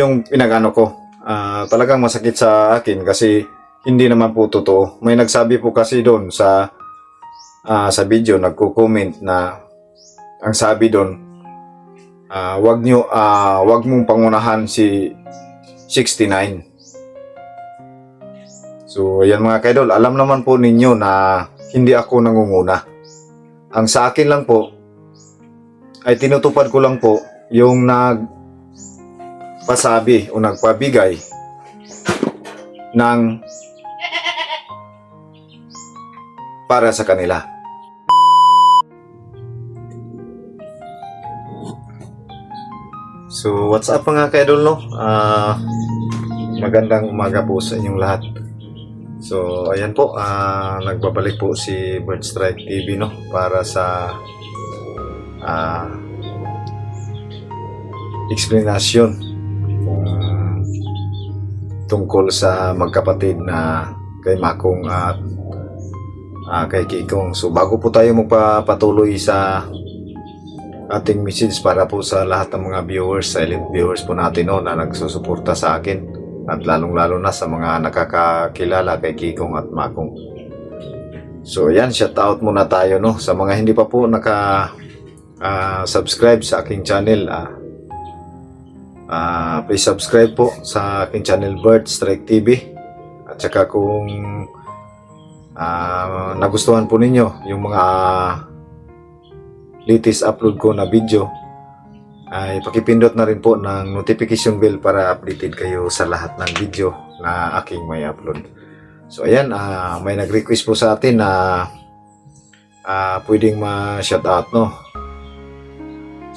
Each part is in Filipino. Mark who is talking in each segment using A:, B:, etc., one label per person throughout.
A: Yung pinagano ko, ah, talagang masakit sa akin kasi hindi naman po totoo. May nagsabi po kasi doon sa ah, sa video, nagko-comment na ang sabi doon, ah, wag nyo, ah, wag mong pangunahan si 69. So, ayan mga kaidol, alam naman po ninyo na hindi ako nangunguna. Ang sa akin lang po, ay tinutupad ko lang po yung nag pasabi o nagpabigay ng para sa kanila. So, what's up mga ka-idol, no? Ah, magandang umaga po sa inyong lahat. So, ayan po, ah, nagbabalik po si Bird Strike TV, no? Para sa ah, explanation tungkol sa magkapatid na kay Makong at ah, kay Kikong. So, bago po tayo magpapatuloy sa ating message para po sa lahat ng mga viewers, silent viewers po natin no, na nagsusuporta sa akin at lalong-lalo na sa mga nakakakilala kay Kikong at Makong. So yan, shout out muna tayo no sa mga hindi pa po naka ah, subscribe sa aking channel. ah ah, please subscribe po sa aking channel Bird Strike TV. At saka kung ah, nagustuhan po ninyo yung mga latest upload ko na video ay pakipindot na rin po ng notification bell para updated kayo sa lahat ng video na aking may upload. So ayan, ah, may nag-request po sa atin na ah, pwedeng ma-shoutout no.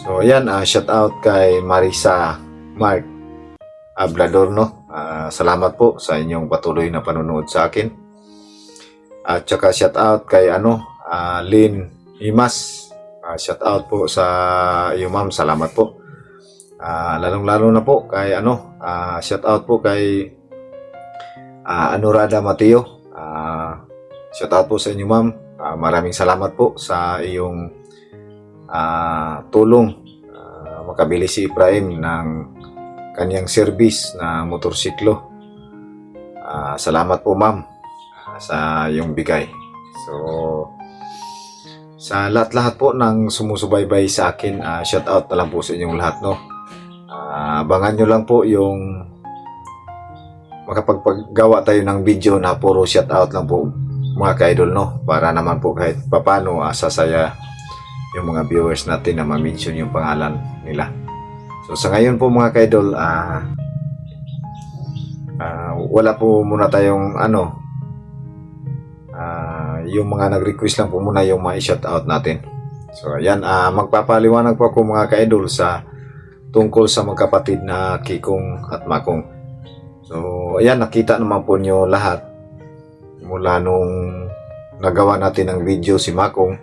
A: So ayan, ah, shoutout kay Marisa Mark Ablador no. Ah, salamat po sa inyong patuloy na panonood sa akin. At saka shoutout kay ano, ah, Lynn Imas. Ah, shout out po sa iyo ma'am, salamat po. Ah, lalong-lalo na po kay ano, ah, shout out po kay ah, Anurada Mateo. Ah, shout out po sa inyo ma'am. Ah, maraming salamat po sa iyong ah, tulong. Ah, makabili si Ibrahim ng kanyang service na motorsiklo. Ah, salamat po ma'am ah, sa iyong bigay. So, sa lahat-lahat po ng sumusubaybay sa akin, ah, shout out na lang po sa inyong lahat, no? Ah, abangan nyo lang po yung makapagpagawa tayo ng video na puro shout out lang po mga ka-idol, no? Para naman po kahit papano ah, sasaya yung mga viewers natin na ma-mention yung pangalan nila. So sa ngayon po mga ka-idol, ah, ah, wala po muna tayong ano, Ah, yung mga nag-request lang po muna yung ma-shout out natin. So, ayan, ah, magpapaliwanag po ako mga ka-idol sa tungkol sa magkapatid na Kikong at Makong. So, ayan, nakita naman po nyo lahat mula nung nagawa natin ng video si Makong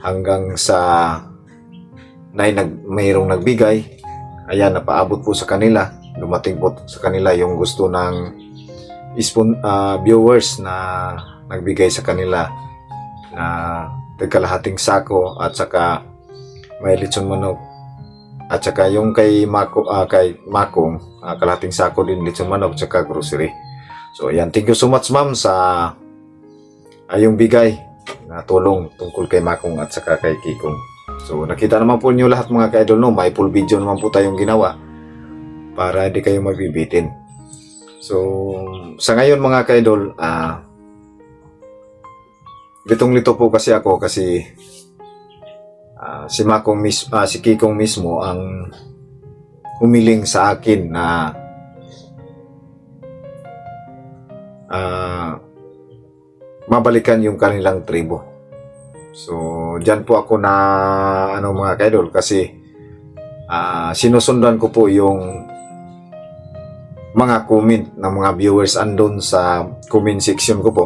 A: hanggang sa na nag, mayroong nagbigay. Ayan, napaabot po sa kanila. Dumating po sa kanila yung gusto ng spon- ah, viewers na nagbigay sa kanila na tagkalahating sako at saka may lechon manok at saka yung kay Mako ah, kay Makong ah, kalahating sako din lechon manok at saka grocery. So ayan, thank you so much ma'am sa ayong bigay na tulong tungkol kay Makong at saka kay Kikong. So nakita naman po niyo lahat mga ka-idol no, may full video naman po tayong ginawa para hindi kayo mabibitin. So sa ngayon mga ka-idol, ah litong-lito po kasi ako kasi ah, si Makong mis ah, si Kikong mismo ang humiling sa akin na ah, mabalikan yung kanilang tribo. So, diyan po ako na ano mga kaidol kasi ah, sinusundan ko po yung mga comment ng mga viewers andon sa comment section ko po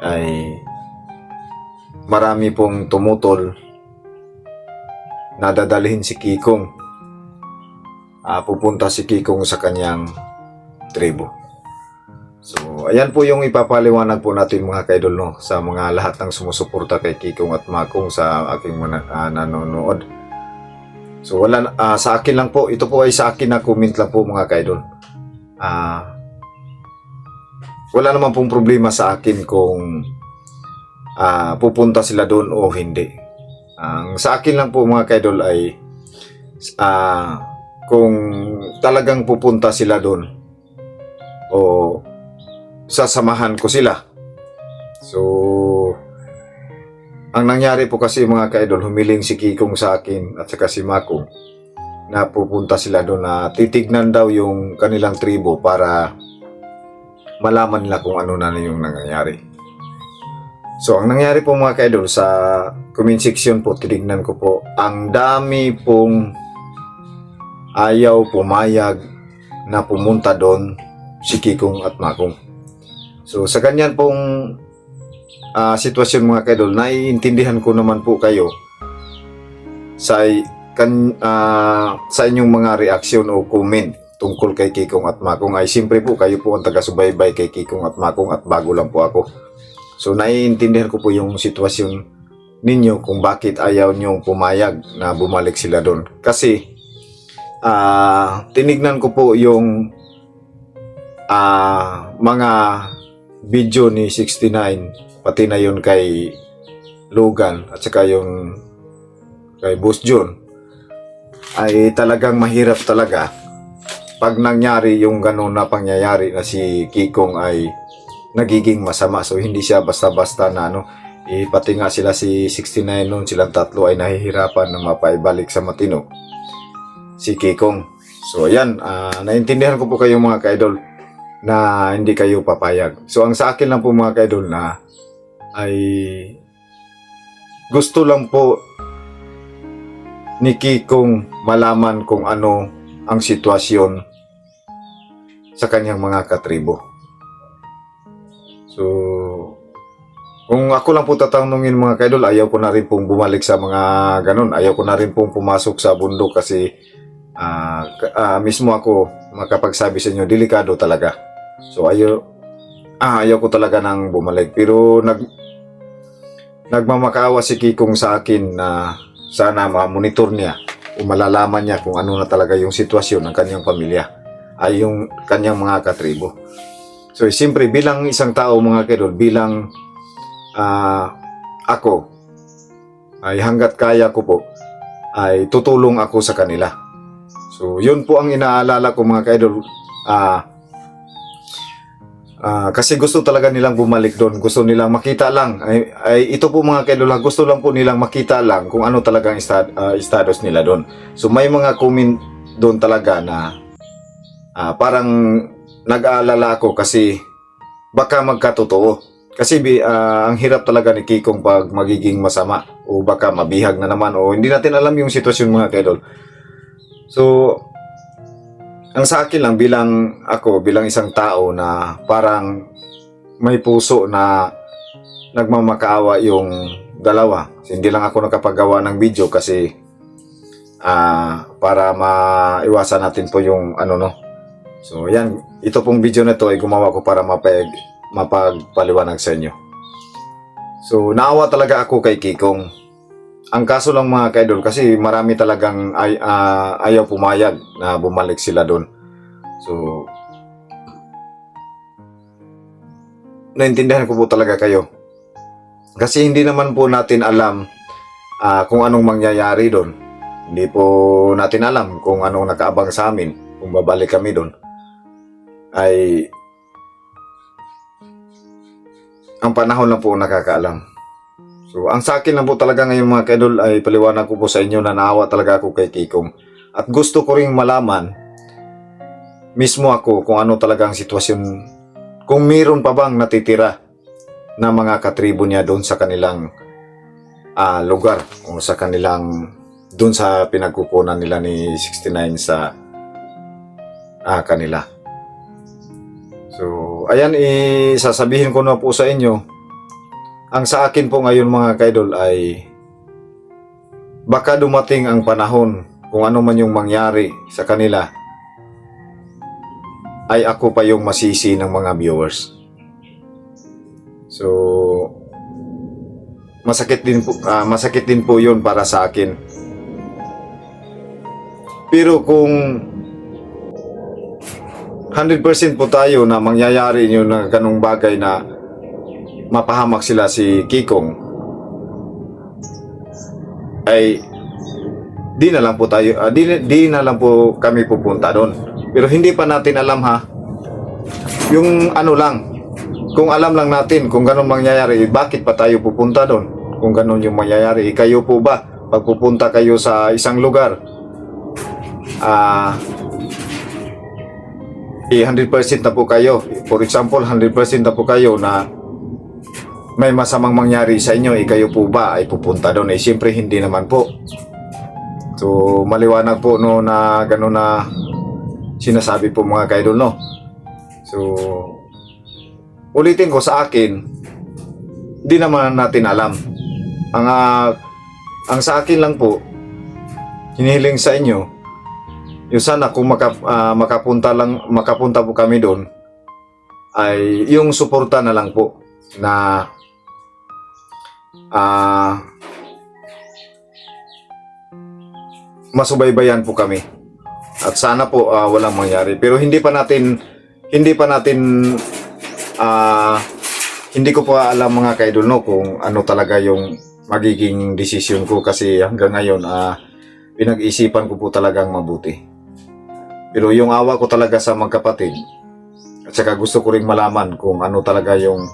A: ay marami pong tumutol na dadalhin si Kikong. Ah, pupunta si Kikong sa kanyang tribo. So, ayan po yung ipapaliwanag po natin mga kaidol no, sa mga lahat ng sumusuporta kay Kikong at Makong sa aking mga ah, nanonood. So wala ah, sa akin lang po, ito po ay sa akin na comment lang po mga kaidol. Ah wala naman pong problema sa akin kung ah, pupunta sila doon o hindi. Ang sa akin lang po mga kaidol ay ah, kung talagang pupunta sila doon o sasamahan ko sila. So, ang nangyari po kasi mga kaidol, humiling si Kikong sa akin at saka si Makong na pupunta sila doon na titignan daw yung kanilang tribo para malaman nila kung ano na yung nangyayari. So, ang nangyari po mga kaidol sa comment section po, tinignan ko po, ang dami pong ayaw pumayag na pumunta doon si Kikong at Makong. So, sa ganyan pong ah, sitwasyon mga kaidol, naiintindihan ko naman po kayo sa kan ah, sa inyong mga reaksyon o comment tungkol kay Kikong at Makong ay siyempre po kayo po ang taga-subaybay kay Kikong at Makong at bago lang po ako. So naiintindihan ko po yung sitwasyon ninyo kung bakit ayaw nyo pumayag na bumalik sila doon. Kasi ah tinignan ko po yung ah mga video ni 69 pati na yun kay Logan at saka yung kay Boss John ay talagang mahirap talaga. Pag nangyari yung gano'n na pangyayari na si Kikong ay nagiging masama so hindi siya basta-basta na ano eh, pati nga sila si 69 noon silang tatlo ay nahihirapan na mapaibalik sa matino si Kikong. So ayan ah, naintindihan ko po kayo mga kaidol na hindi kayo papayag so ang sa akin lang po mga kaidol na ay gusto lang po ni Kikong malaman kung ano ang sitwasyon sa kanyang mga katribo. So, kung ako lang po tatanungin mga kaidol, ayaw ko na rin pong bumalik sa mga ganun. Ayaw ko na rin pong pumasok sa bundok kasi ka- ah, mismo ako makapagsabi sa inyo, delikado talaga. So, ayaw, ah, ayaw ko talaga nang bumalik. Pero nag, nagmamakaawa si Kikong sa akin na sana ma-monitor niya o malalaman niya kung ano na talaga yung sitwasyon ng kanyang pamilya ay yung kanyang mga katribo. So, siyempre, bilang isang tao, mga kedol, bilang ah, ako, ay hanggat kaya ko po, ay tutulong ako sa kanila. So, yun po ang inaalala ko, mga kaidol. Ah, ah, kasi gusto talaga nilang bumalik doon. Gusto nilang makita lang. Ay, ay ito po mga kaidol, ah, gusto lang po nilang makita lang kung ano talaga ang sta- ah, status nila doon. So, may mga comment doon talaga na ah, parang nag-aalala ako kasi baka magkatotoo. Kasi ah, ang hirap talaga ni Kikong pag magiging masama o baka mabihag na naman o hindi natin alam yung sitwasyon mga kaidol. So, ang sa akin lang bilang ako, bilang isang tao na parang may puso na nagmamakaawa yung dalawa. Hindi lang ako nakapagawa ng video kasi ah para maiwasan natin po yung ano no. So yan, ito pong video na to ay gumawa ko para mapag, mapagpaliwanag sa inyo. So naawa talaga ako kay Kikong. Ang kaso lang mga kaidol kasi marami talagang ay, ah, ayaw pumayag na bumalik sila doon. So naintindihan ko po talaga kayo. Kasi hindi naman po natin alam ah, kung anong mangyayari doon. Hindi po natin alam kung anong nakaabang sa amin kung babalik kami doon. Ay ang panahon lang po nakakaalam. So, ang sa akin lang po talaga ngayon mga kaidol ay paliwanag ko po sa inyo na naawa talaga ako kay Kikong. At gusto ko ring malaman mismo ako kung ano talaga ang sitwasyon kung meron pa bang natitira na mga katribo niya doon sa kanilang ah, lugar o sa kanilang doon sa pinagkukunan nila ni 69 sa ah, kanila. So, ayan, isasabihin ko na po sa inyo, ang sa akin po ngayon mga kaidol ay baka dumating ang panahon kung ano man yung mangyari sa kanila ay ako pa yung masisi ng mga viewers. So, masakit din po, ah, masakit din po yun para sa akin. Pero kung 100% po tayo na mangyayari yun na ganong bagay na mapahamak sila si Kikong ay di na lang po tayo ah, di, di na lang po kami pupunta doon. Pero hindi pa natin alam ha? Yung ano lang kung alam lang natin kung ganun mangyayari bakit pa tayo pupunta doon? Kung ganun yung mangyayari kayo po ba pag pupunta kayo sa isang lugar ah eh, 100% na po kayo. For example, 100% na po kayo na may masamang mangyari sa inyo, eh kayo po ba ay pupunta doon? Eh, siyempre hindi naman po. So, maliwanag po no na gano'n na sinasabi po mga kaidol, no? So, ulitin ko sa akin, di naman natin alam. Ang, ah, ang sa akin lang po, hinihiling sa inyo, yung sana kung maka, ah, makapunta lang makapunta po kami doon ay yung suporta na lang po na ah masubaybayan po kami. At sana po ah, walang mangyari. Pero hindi pa natin hindi pa natin ah hindi ko pa alam mga kaidol no kung ano talaga yung magiging desisyon ko. Kasi hanggang ngayon ah pinag-isipan ko po talagang mabuti. Pero yung awa ko talaga sa magkapatid, at saka gusto ko ring malaman kung ano talaga yung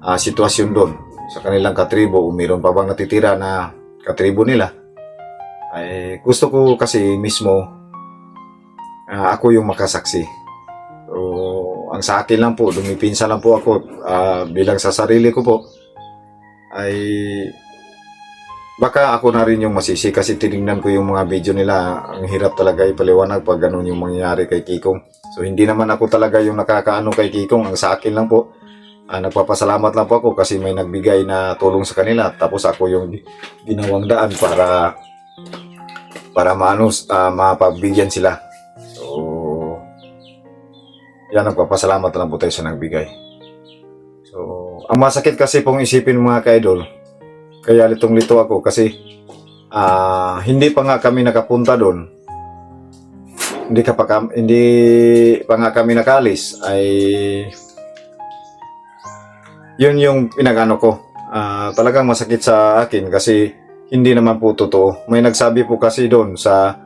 A: ah, sitwasyon doon sa kanilang katribo, o mayroon pa bang natitira na katribo nila. Ay, gusto ko kasi mismo ah, ako yung makasaksi. So, ang sa akin lang po, dumipinsa lang po ako ah, bilang sa sarili ko po, ay baka ako na rin yung masisi kasi tinignan ko yung mga video nila ang hirap talaga ipaliwanag pag ganun yung mangyayari kay Kikong so hindi naman ako talaga yung nakakaano kay Kikong ang sa akin lang po ah, nagpapasalamat lang po ako kasi may nagbigay na tulong sa kanila. Tapos ako yung ginawang daan para para maano ah, mapabigyan sila. So yan nagpapasalamat lang po tayo sa nagbigay. So ang masakit kasi pong isipin mga kaidol kaya litong-lito ako kasi ah hindi pa nga kami nakapunta doon. Hindi ka pa hindi pa nga kami nakalis. Ay yun yung pinagano ko. Ah, talagang masakit sa akin kasi hindi naman po totoo. May nagsabi po kasi doon sa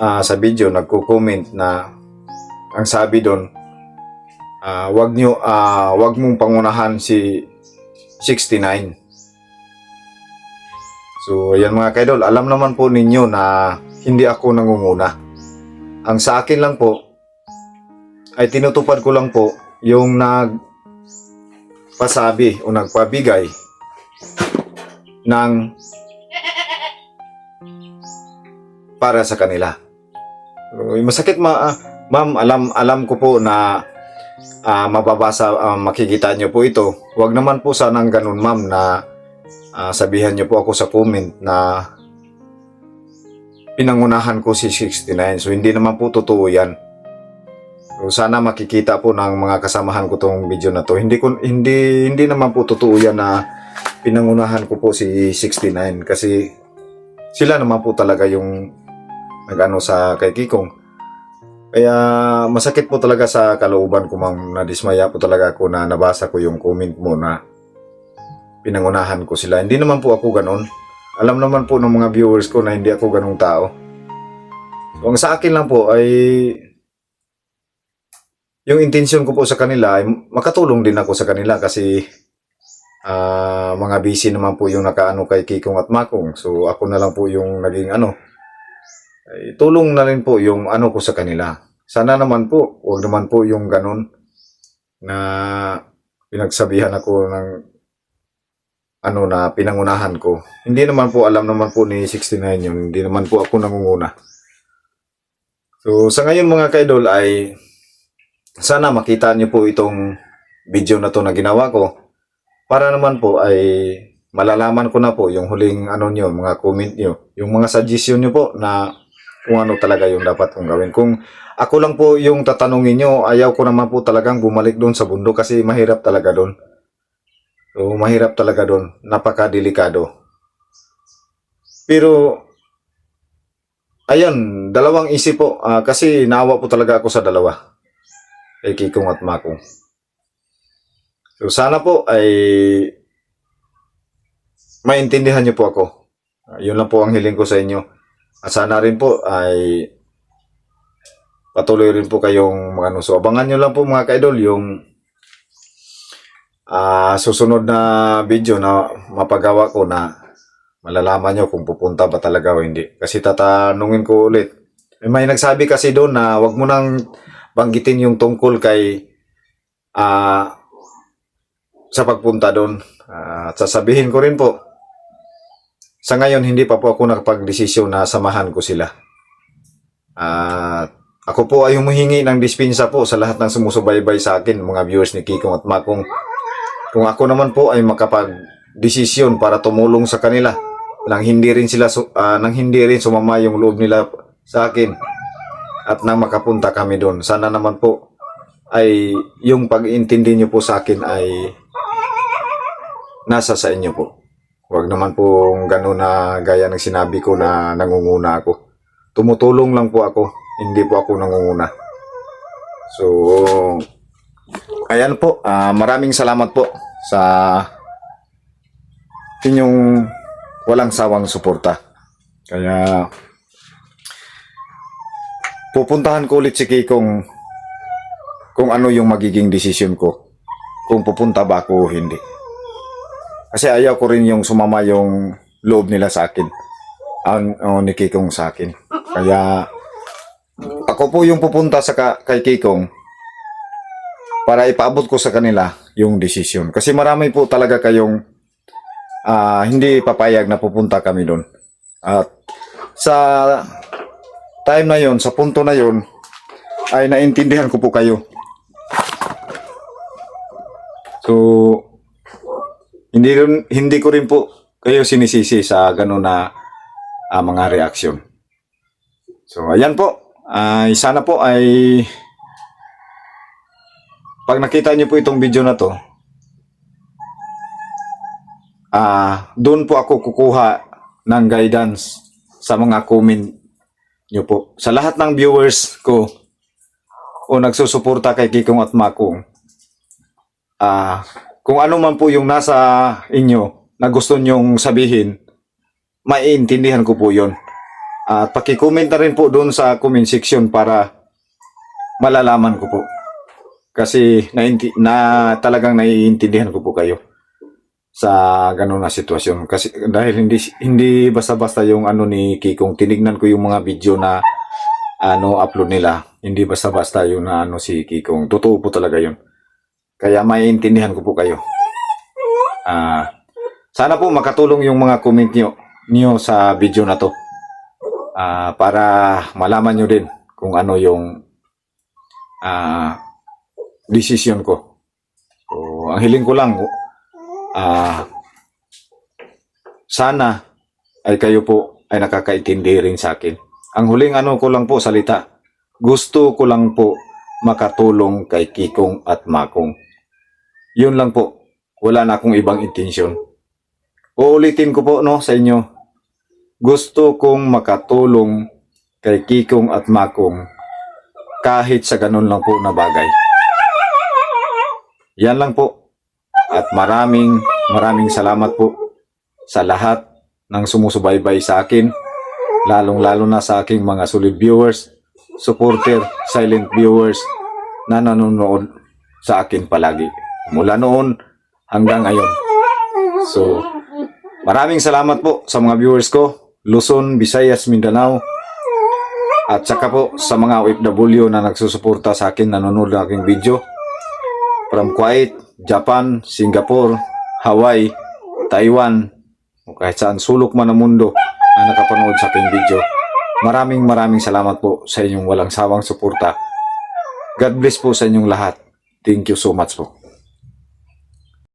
A: ah, sa video nagko-comment na ang sabi doon ah, wag nyo ah, wag mong pangunahan si 69 So, ayan mga kaidol, alam naman po ninyo na hindi ako nangunguna. Ang sa akin lang po, ay tinutupad ko lang po yung nagpasabi o nagpabigay ng para sa kanila. Masakit ma ah, ma'am, alam alam ko po na ah, mababasa ah, makikita niyo po ito. Huwag naman po sanang ganun ma'am na Ah, sabihan niyo po ako sa comment na pinangunahan ko si 69. So, hindi naman po totoo yan. Sana makikita po ng mga kasamahan ko tong video na to. Hindi, ko, hindi, hindi naman po totoo yan na pinangunahan ko po si 69 kasi sila naman po talaga yung nagano sa kay Kikong. Kaya masakit po talaga sa kalooban ko mang nadismaya po talaga ako na nabasa ko yung comment mo na pinangunahan ko sila. Hindi naman po ako ganon. Alam naman po ng mga viewers ko na hindi ako ganong tao. So, ang sa akin lang po ay yung intensyon ko po sa kanila ay makatulong din ako sa kanila kasi ah, mga busy naman po yung nakaano kay Kikong at Makong. So ako na lang po yung naging ano. Ay, tulong na rin po yung ano ko sa kanila. Sana naman po, huwag naman po yung ganon na pinagsabihan ako ng ano na pinangunahan ko. Hindi naman po alam naman po ni 69 yun. Hindi naman po ako nangunguna. So sa ngayon mga kaidol ay sana makita niyo po itong video na to na ginawa ko para naman po ay malalaman ko na po yung huling ano niyo, mga comment niyo, yung mga suggestion niyo po na kung ano talaga yung dapat kong gawin. Kung ako lang po yung tatanungin niyo, ayaw ko naman po talagang bumalik doon sa bundok kasi mahirap talaga doon. So, mahirap talaga doon. Napakadelikado. Pero, ayun, dalawang isip po. Ah, kasi naawa po talaga ako sa dalawa. Kay Kikong at Makong. So sana po ay maintindihan niyo po ako. Ah, yun lang po ang hiling ko sa inyo. At sana rin po ay patuloy rin po kayong mga ano. So abangan nyo lang po mga kaidol yung ah susunod na video na mapagawa ko na malalaman nyo kung pupunta ba talaga o hindi. Kasi tatanungin ko ulit. May nagsabi kasi doon na wag mo nang banggitin yung tungkol kay ah sa pagpunta doon. Ah, at sasabihin ko rin po, sa ngayon hindi pa po ako nakapag-desisyon na samahan ko sila. At ako po ay humihingi ng dispensa po sa lahat ng sumusubaybay sa akin, mga viewers ni Kikong at Makong. Kung ako naman po ay makapag-desisyon para tumulong sa kanila, nang hindi rin sila ah, nang hindi rin sumama yung loob nila sa akin at nang makapunta kami doon. Sana naman po ay yung pag-intindi niyo po sa akin ay nasa sa inyo po. Huwag naman po gano'n na gaya ng sinabi ko na nangunguna ako. Tumutulong lang po ako, hindi po ako nangunguna. So, ayan po, ah, maraming salamat po sa inyong walang sawang suporta. Kaya, pupuntahan ko ulit si Kikong kung ano yung magiging desisyon ko. Kung pupunta ba ako o hindi. Kasi ayaw ko rin yung sumama yung loob nila sa akin. Ang oh, ni Kikong sa akin. Kaya ako po yung pupunta sa ka, kay Kikong para ipaabot ko sa kanila yung desisyon. Kasi marami po talaga kayong ah, hindi papayag na pupunta kami doon. At sa time na yon, sa punto na yon, ay naintindihan ko po kayo. So, hindi rin, hindi ko rin po kayo sinisisi sa ganun na ah, mga reaksyon. So, ayan po. Ay sana po ay pag nakita niyo po itong video na to, ah doon po ako kukuha ng guidance sa mga comment niyo po. Sa lahat ng viewers ko o nagsusuporta kay Kikong at Makong, ah kung ano man po yung nasa inyo na gusto nyong sabihin, maiintindihan ko po yon. At pakicomment na rin po doon sa comment section para malalaman ko po. Kasi nainti, na talagang naiintindihan ko po kayo sa ganun na sitwasyon. Kasi dahil hindi hindi basta-basta yung ano ni Kikong tinignan ko yung mga video na ano upload nila. Hindi basta-basta yung na ano si Kikong. Totoo po talaga yun. Kaya maiintindihan ko po kayo. Ah, sana po makatulong yung mga comment nyo, nyo sa video na to. Ah, para malaman nyo din kung ano yung ah decision ko. So, ang hiling ko lang ah sana ay kayo po ay nakakaintindi rin sa akin. Ang huling ano ko lang po salita, gusto ko lang po makatulong kay Kikong at Makong. Yun lang po. Wala na akong ibang intensyon. Uulitin ko po no sa inyo. Gusto kong makatulong kay Kikong at Makong kahit sa ganun lang po na bagay. Yan lang po. At maraming maraming salamat po sa lahat ng sumusubaybay sa akin, lalong-lalo na sa aking mga solid viewers, supporter, silent viewers na nanonood sa akin palagi. Mula noon hanggang ngayon. So, maraming salamat po sa mga viewers ko, Luzon, Visayas, Mindanao, at saka po sa mga OFW na nagsusuporta sa akin, nanonood ng aking video. From Kuwait, Japan, Singapore, Hawaii, Taiwan, o kahit saan sulok man ng mundo na nakapanood sa aking video. Maraming maraming salamat po sa inyong walang sawang suporta. God bless po sa inyong lahat. Thank you so much po.